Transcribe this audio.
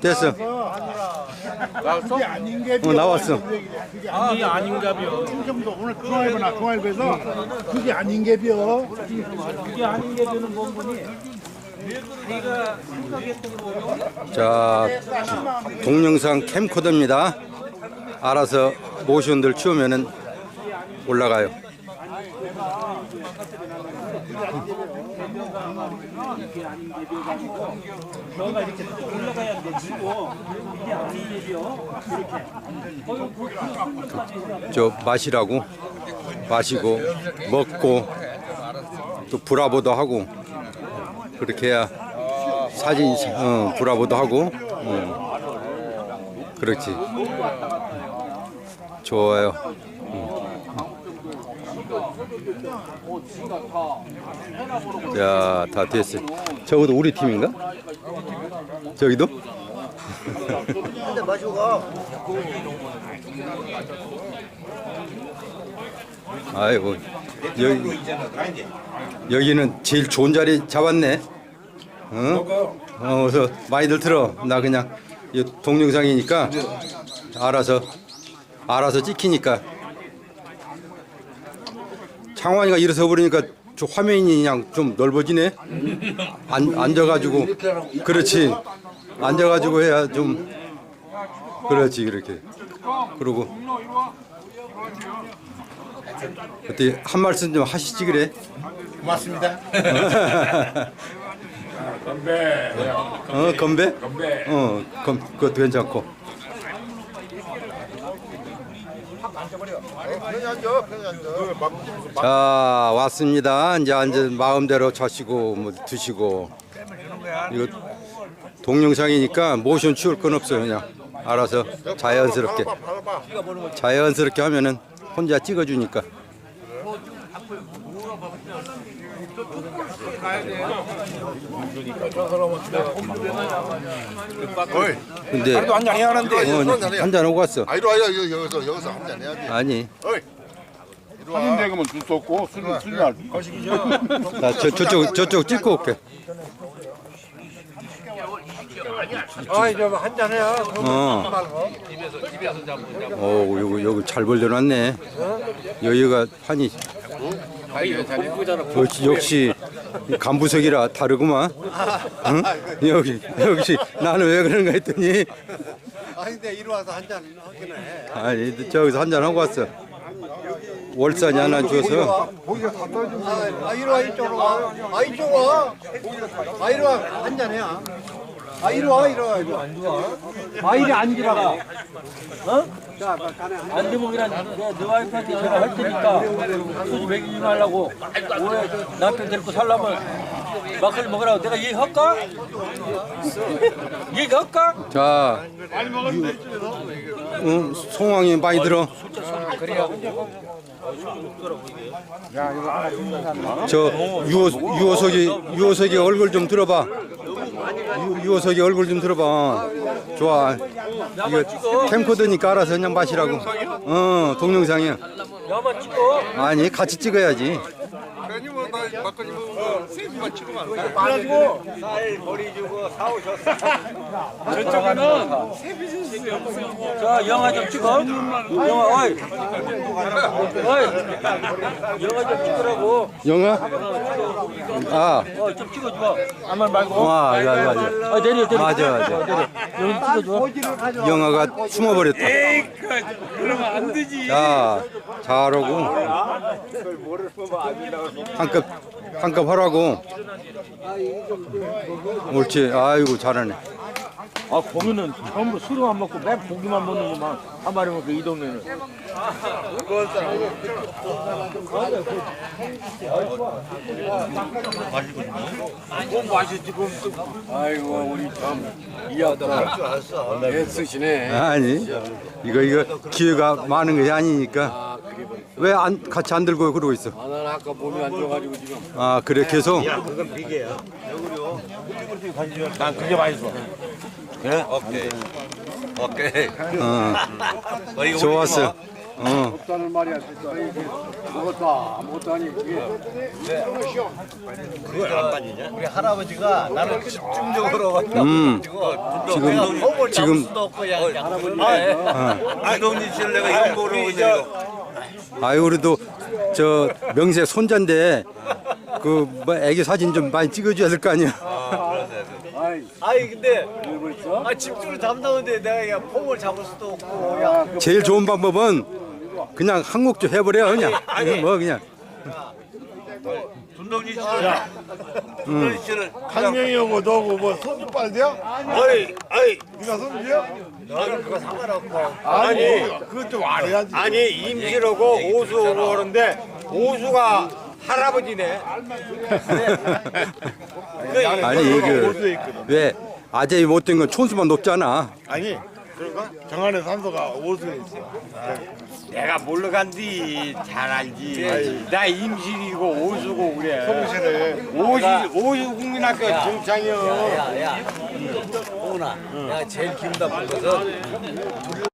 됐어. 그게 아닌 게 어, 나왔어. 그게 아닌 아닌가비요. 충청도 오늘 중앙일보나 중앙일보에서 그게 아닌 게비요. 이게 아닌 게 되는 본분이 우리가 생각했던 거로 자, 동영상 캠코더입니다. 알아서 모션들 치우면은 올라가요. 설명까지 저 마시라고 마시고 먹고 또 브라보도 하고 그렇게 해야 사진 어, 브라보도 하고 어. 그렇지 좋아요 음. 자다 됐어 저것도 우리 팀인가 저기도 아이고 여기 여기는 제일 좋은 자리 잡았네. 어? 어, 어서 많이들 들어. 나 그냥 이 동영상이니까 알아서 알아서 찍히니까. 창환이가 일어서 버리니까 저 화면이 그냥 좀 넓어지네. 안, 앉아가지고 그렇지. 앉아가지고 해야 좀 그렇지 그렇게. 그러고 어떻게 한 말씀 좀 하시지 그래? 고맙습니다. 어 건배? 건배. 어 건, 그것도 괜찮고. 자 왔습니다. 이제 앉아 마음대로 자시고 뭐 드시고. 이거 동영상이니까 모션 치울 건 없어요 그냥. 알아서 자연스럽게. 자연스럽게 하면은 혼자 찍어주니까. 어이, 근데 한잔 해야 하는데. 어, 한잔 하고 왔어. 아, 이리 와, 여기, 여기서, 여기서 한잔 해야지. 아니 손님 대금은 줄 수 없고 술은 술이 날. 나 저, 저쪽 저쪽 찍고 올게. 아이, 좀 한잔 해야. 어. 어, 요거 요거 잘 벌려놨네. 여기가 판이. 역시 역시 간부석이라 다르구만. 응? 여기 역시 나는 왜 그런가 했더니 아, 근데 이리 와서 한잔 하긴 해. 아니 저기서 한잔 하고 왔어. 월산이 하나 줘서 아, 아, 이리 와, 이쪽으로 와. 아, 이쪽으로 와. 아, 이리 와. 한잔 해야. 아, 이리 와, 이리 와, 이리 와. 아 이리 앉으라가 어? 안대목이란 내, 내 와이프한테 제가 할 테니까 소주 먹이지 말라고 왜 남편 데리고 살려면 막걸리 먹으라고 내가 얘기할까? 얘기할까? 자. 응, 송황이 많이 들어. 저 유호 유호석이 유호석이 얼굴 좀 들어봐. 유, 유호석이 얼굴 좀 들어봐. 좋아. 이거 캠코더니까 알아서 그냥 마시라고. 어 동영상이야. 야만 찍어 아니 같이 찍어야지. 자 영화 좀 찍어 영화 어이 어이 영화 좀 찍으라고 영아. 아. 어좀 찍어줘 아무 말 말고 와, 야, 야, 야. 아 내려 내려 맞아, 맞아. 영아가 숨어버렸다. 그러면 안 되지 자, 잘하고. 한컵, 한컵 하라고. 옳지. 아이고, 잘하네. 아 거기는 전부 술을 안 먹고 맨 고기만 먹는구만 한 마리 먹고 이 동네는 아이고, 우리 참. 이하다. 애쓰시네. 아니, 이거, 이거 기회가 많은 것이 아니니까. 왜 안, 같이 안 들고 그러고 있어? 아, 난 아까 몸이 안 좋아가지고 지금. 아, 그래, 계속? 난 그게 맛있어. 어, 좋았어. 어. 없다는 말이야. 이게 먹었다 못하니 그게 우리 할아버지가 나를 집중적으로 음. 지금 지금 지금 수도 없고 그냥 그냥 안동진 씨를 내가 모르고 이제 아유 그래도 저 명세 손자인데 그뭐 애기 사진 좀 많이 찍어줘야 될 거 아니야. 아니 근데 아 집중을 담당하는데 내가 그냥 폼을 잡을 수도 없고 그냥 제일 좋은 방법은 그냥 한국조 해버려 그냥. 뭐 그냥. 분동진 씨를 분동진 씨를 강명이하고 너하고 뭐 손주 빨대야? 아이 아이 네가 손주야? 나는 그거 상관없고. 아니 그것 좀 알아야지. 아니 임실하고 오수하고 그러는데 오수가 할아버지네. 아니 그왜 아재이 못된 건 촌수만 높잖아. 아니 그런가? 정안의 산소가 오수에 있어. 내가 몰러 간디 잘 알지. 나 임실이고 오수고 그래. 성실해. 오수 오수 국민학교 동창이요. 야야 홍훈아 내가 제일 기분 나쁜 것은